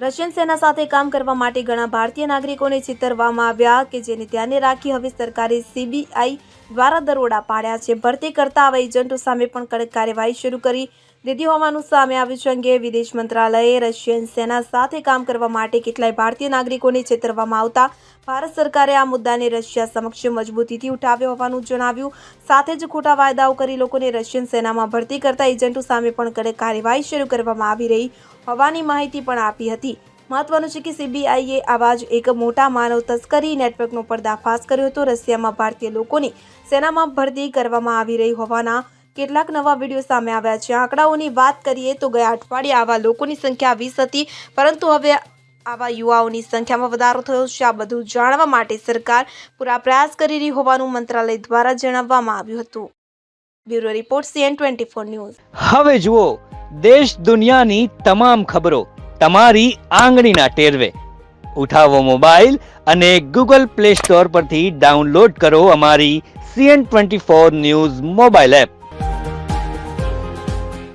Russian સેના સાથે કામ કરવા માટે ઘણા ભારતીય નાગરિકોને છેતરવામાં આવ્યા કે જેને ધ્યાને રાખી હવે સરકારે સીબીઆઈ દ્વારા દરોડા પાડ્યા છે. ભરતી કરતા આવા એજન્ટો સામે પણ કડક કાર્યવાહી શરૂ કરી દીધી હોવાનું સામે આવ્યું છે અંગે વિદેશ મંત્રાલયે રશિયન સેના સાથે કામ કરવા માટે કેટલાય ભારતીય નાગરિકોને છેતરવામાં આવતા. ભારત સરકારે આ મુદ્દાને રશિયા સમક્ષ મજબૂતીથી ઉઠાવ્યો હોવાનું જણાવ્યું. સાથે જ ખોટા વાયદાઓ કરી લોકોને રશિયન સેનામાં ભરતી કરતા એજન્ટો સામે પણ કડક કાર્યવાહી શરૂ કરવામાં આવી રહી હોવાની માહિતી પણ આપી હતી. મહત્વનું છે કે સીબીઆઈએ આવા જ એક મોટા માનવ તસ્કરી નેટવર્કનો પર્દાફાશ કર્યો હતો. રશિયામાં ભારતીય લોકોની સેનામાં ભરતી કરવામાં આવી રહી હોવાના કેટલાક નવા વીડિયો સામે આવ્યા છે. આંકડાઓની વાત કરીએ તો ગયા અઠવાડિયે આવા લોકોની સંખ્યા વીસ હતી, પરંતુ હવે આવા યુવાઓની સંખ્યામાં વધારો થયો છે. આ બધું જાણવા માટે સરકાર પૂરા પ્રયાસ કરી રહી હોવાનું મંત્રાલય દ્વારા જણાવવામાં આવ્યું હતું. Bureau report CN twenty four news. હવે જુઓ, દેશ દુનિયાની તમામ ખબરો તમારી આંગળીના ટેરવે. ઉઠાવો મોબાઈલ અને ગૂગલ પ્લે સ્ટોર પરથી ડાઉનલોડ કરો અમારી CN twenty four news mobile app.